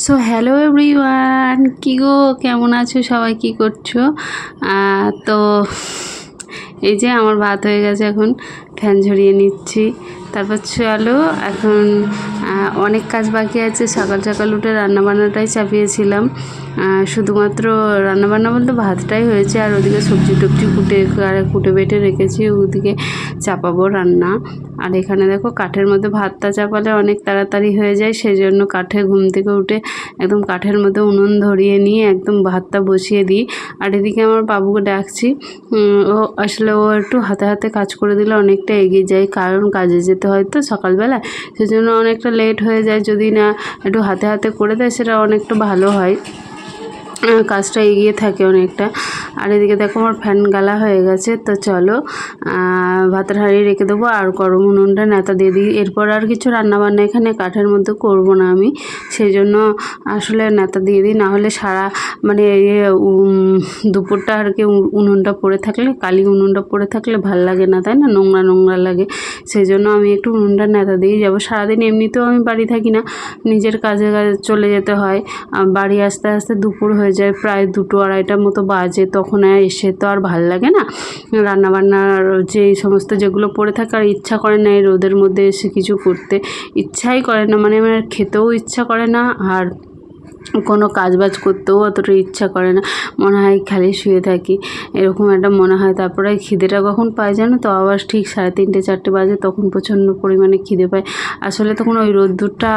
So hello everyone কী গো? কেমন আছো? সবাই কী করছ? তো এই যে আমার ভাত হয়ে গেছে এখন, ফ্যান ঝরিয়ে নিচ্ছি। তারপর চলো, এখন অনেক কাজ বাকি আছে। সকাল সকাল উঠে রান্নাবান্নাটাই চাপিয়েছিলাম। শুধুমাত্র রান্নাবান্না বলতে ভাতটাই হয়েছে, আর ওদিকে সবজি টবজি কুটে, আর কুটে বেটে রেখেছি, ওদিকে চাপাবো রান্না। আর এখানে দেখো কাঠের মধ্যে ভাতটা চাপালে অনেক তাড়াতাড়ি হয়ে যায় সেই জন্য কাঠে ঘুম থেকে উঠে একদম কাঠের মধ্যে উনুন ধরিয়ে নিয়ে একদম ভাতটা বসিয়ে দিই। আর এদিকে আমার বাবুকে ডাকছি ও আসলে ও একটু হাতে হাতে কাজ করে দিলে অনেকটা এগিয়ে যায়, কারণ কাজে যেতে হয় তো সকালবেলা সেজন্য অনেকটা লেট হয়ে যায়, যদি না একটু হাতে হাতে করে দেয় সেটা অনেকটা ভালো হয়। কাজটা এগিয়ে থাকে অনেকটা। আর এদিকে দেখো আমার ফ্যান গালা হয়ে গেছে, তো চলো ভাতের হাঁড়ি রেখে দেবো আর গরম উনুনটা নেতা দিয়ে দিই। এরপর আর কিছু রান্নাবান্না এখানে কাঠের মধ্যে করব না আমি সেই জন্য আসলে নেতা দিয়ে দিই নাহলে সারা মানে দুপুরটা আর কি উনুনটা পড়ে থাকলে, কালি উনুনটা পড়ে থাকলে ভালো লাগে না, তাই না? নোংরা নোংরা লাগে সেই জন্য আমি একটু উনুনটা নেতা দিয়েই যাব। সারাদিন এমনিতেও আমি বাড়ি থাকি না, নিজের কাজে কাজে চলে যেতে হয় বাড়ি আসতে আসতে দুপুর হয়ে যায়, প্রায় দুটো আড়াইটার মতো বাজে তখন আর এসে তো আর ভালো লাগে না। রান্নাবান্নার যে সমস্ত যেগুলো পড়ে থাকে আর ইচ্ছা করে না এই রোদের মধ্যে এসে কিছু করতে। ইচ্ছাই করে না মানে আমার খেতেও ইচ্ছা করে না আর কোনো কাজ বাজ করতেও অতটা ইচ্ছা করে না। মনে হয় খালি শুয়ে থাকি। এরকম একটা মনে হয়। তারপরে খিদেটা কখন পায় জানো তো? আবার ঠিক সাড়ে তিনটে, চারটে বাজে তখন প্রচণ্ড পরিমাণে খিদে পায়। আসলে তখন ওই রোদ্দুরটা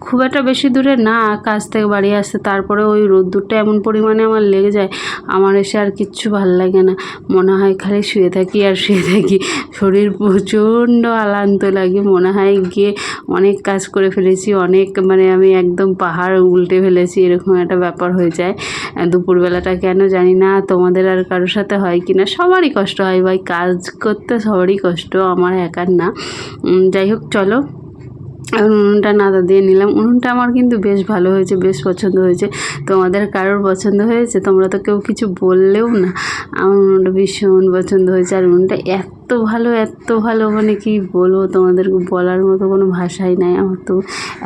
খুব একটা বেশি দূরে না, কাজ থেকে বাড়ি আসতে। তারপরে ওই রোদ্দুরটা এমন পরিমাণে আমার লেগে যায়, আমার এসে আর কিচ্ছু ভালো লাগে না। মনে হয় খালি শুয়ে থাকি আর শুয়ে থাকি। শরীর প্রচণ্ড আলান্ত লাগে। মনে হয় গিয়ে অনেক কাজ করে ফেলেছি। অনেক মানে আমি একদম পাহাড় উল্টে ফেলেছি। এরকম একটা ব্যাপার হয়ে যায়। দুপুরবেলাটা কেন জানি না, তোমাদের আর কারোর সাথে হয় কি না সবারই কষ্ট হয়। ভাই, কাজ করতে সবারই কষ্ট, আমার একার না। যাই হোক, চলো। উনুনটা নাদা দিয়ে নিলাম। উনুনটা আমার কিন্তু বেশ ভালো হয়েছে, বেশ পছন্দ হয়েছে। তোমাদের কারোর পছন্দ হয়েছে? তোমরা তো কেউ কিছু বললেও না। আমার উনুনটা ভীষণ পছন্দ হয়েছে, আর উনুনটা এত ভালো, এত ভালো মানে কি বলব তোমাদেরকে বলার মতো কোনো ভাষাই নাই। আমার তো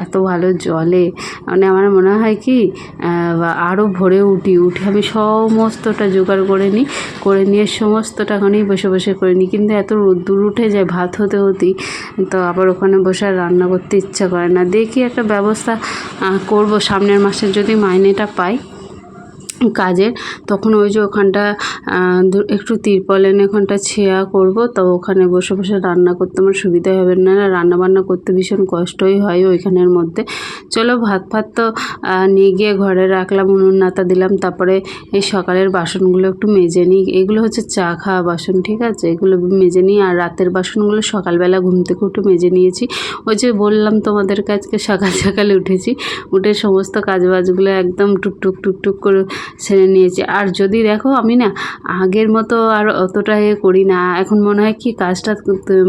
এত ভালো জলে। মানে আমার মনে হয় কি আরও ভোরে উঠি, উঠে আমি সমস্তটা জোগাড় করে নিই, করে নিয়ে সমস্তটা ওখানেই বসে বসে করে নিই। কিন্তু এত রোদ্দুর উঠে যায় ভাত হতে, হতেই, তো আবার ওখানে বসে আর রান্না করতে ইচ্ছা করে না। দেখি একটা ব্যবস্থা করব। সামনের মাসে যদি মাইনেটা পাই। কাজের তখন ওই যে ওখানটা একটু তিরপল এনে ওখানটা ছেয়া করব, তো ওখানে বসে বসে রান্না করতে আমার সুবিধা হবে না রান্না বান্না করতে ভীষণ কষ্টই হয় ওইখানের মধ্যে। চলো ভাত ফাত তো নিয়ে গিয়ে ঘরে রাখলাম উনুন নাতা দিলাম, তারপরে এই সকালের বাসনগুলো একটু মেজে নিই। এগুলো হচ্ছে চা খাওয়া বাসন, ঠিক আছে? এগুলো মেজে নিই, আর রাতের বাসনগুলো সকালবেলা ঘুম থেকে উঠে মেজে নিয়েছি। ওই যে বললাম তোমাদের কাজকে সকাল সকালে উঠেছি, উঠে সমস্ত কাজ বাজগুলো একদম টুকটুক টুকটুক করে সেরে নিয়েছি। আর যদি দেখো, আমি না আগের মতো আর অতটা এ করি না। এখন মনে হয় কি কাজটা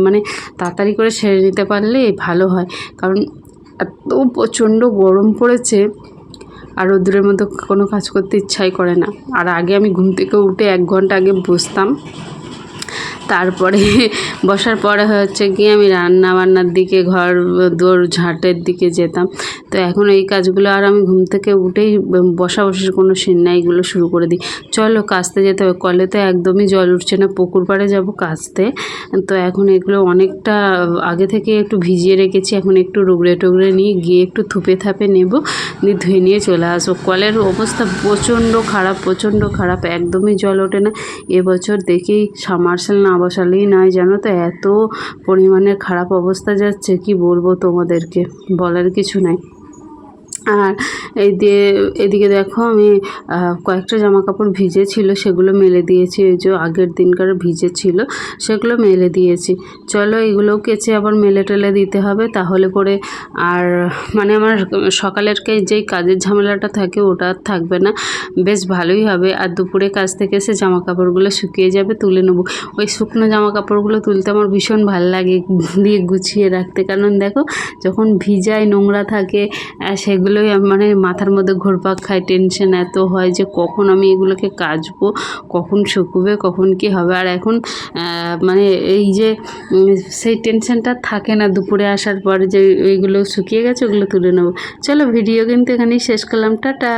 মানে তাড়াতাড়ি করে সেরে নিতে পারলে ভালো হয়। কারণ এত প্রচণ্ড গরম পড়েছে আর রোদ্রের মতো কোনো কাজ করতে ইচ্ছাই করে না। আর আগে আমি ঘুম থেকে উঠে এক ঘণ্টা আগে বসতাম। তারপরে বসার পরে হচ্ছে গিয়ে আমি রান্না বান্নার দিকে, ঘর, দোর, ঝাঁটের দিকে যেতাম। তো এখন এই কাজগুলো আর আমি ঘুম থেকে উঠেই বসা বসে কোনো সিন নাই, এগুলো শুরু করে দিই। চলো কাচতে যেতে হবে, কলে তো একদমই জল উঠছে না, পুকুর পাড়ে যাব কাচতে তো এখন এগুলো অনেকটা আগে থেকে একটু ভিজিয়ে রেখেছি, এখন একটু রুগড়ে টুগড়ে নিয়ে গিয়ে একটু থুপে থাপে নেব দিয়ে ধুয়ে নিয়ে চলে আসব। কলের অবস্থা প্রচণ্ড খারাপ প্রচণ্ড খারাপ, একদমই জল ওঠে না। এবছর দেখি সামারসেল না বসালেই নাই জানো তো? এত পরিমাণে খারাপ অবস্থা যাচ্ছে, কি বলব তোমাদেরকে? বলার কিছু নাই। আর এই দিয়ে এদিকে দেখো আমি কয়েকটা জামা কাপড় ভিজে ছিল সেগুলো মেলে দিয়েছি। ওই যে আগের দিনকার ভিজে ছিল সেগুলো মেলে দিয়েছি। চলো এগুলোও কেচে আবার মেলে টেলে দিতে হবে, তাহলে পরে আর মানে আমার সকালের যেই কাজের ঝামেলাটা থাকে, ওটা আর থাকবে না। বেশ ভালোই হবে। আর দুপুরে কাজ থেকে এসে জামা কাপড়গুলো শুকিয়ে যাবে, তুলে নেব। ওই শুকনো জামা কাপড়গুলো তুলতে আমার ভীষণ ভালো লাগে, দিয়ে গুছিয়ে রাখতে। কারণ দেখো, যখন ভিজায় নোংরা থাকে সেগুলো গেলেই আমি মানে মাথার মধ্যে ঘুরপাক খায় টেনশন এত হয় যে কখন আমি এগুলোকে কাচবো, কখন শুকুবে, কখন কি হবে। আর এখন মানে এই যে সেই টেনশনটা থাকে না দুপুরে আসার পর যে ওইগুলো শুকিয়ে গেছে ওগুলো তুলে নেব। চলো ভিডিও কিন্তু এখানেই শেষ করলাম। টাটা!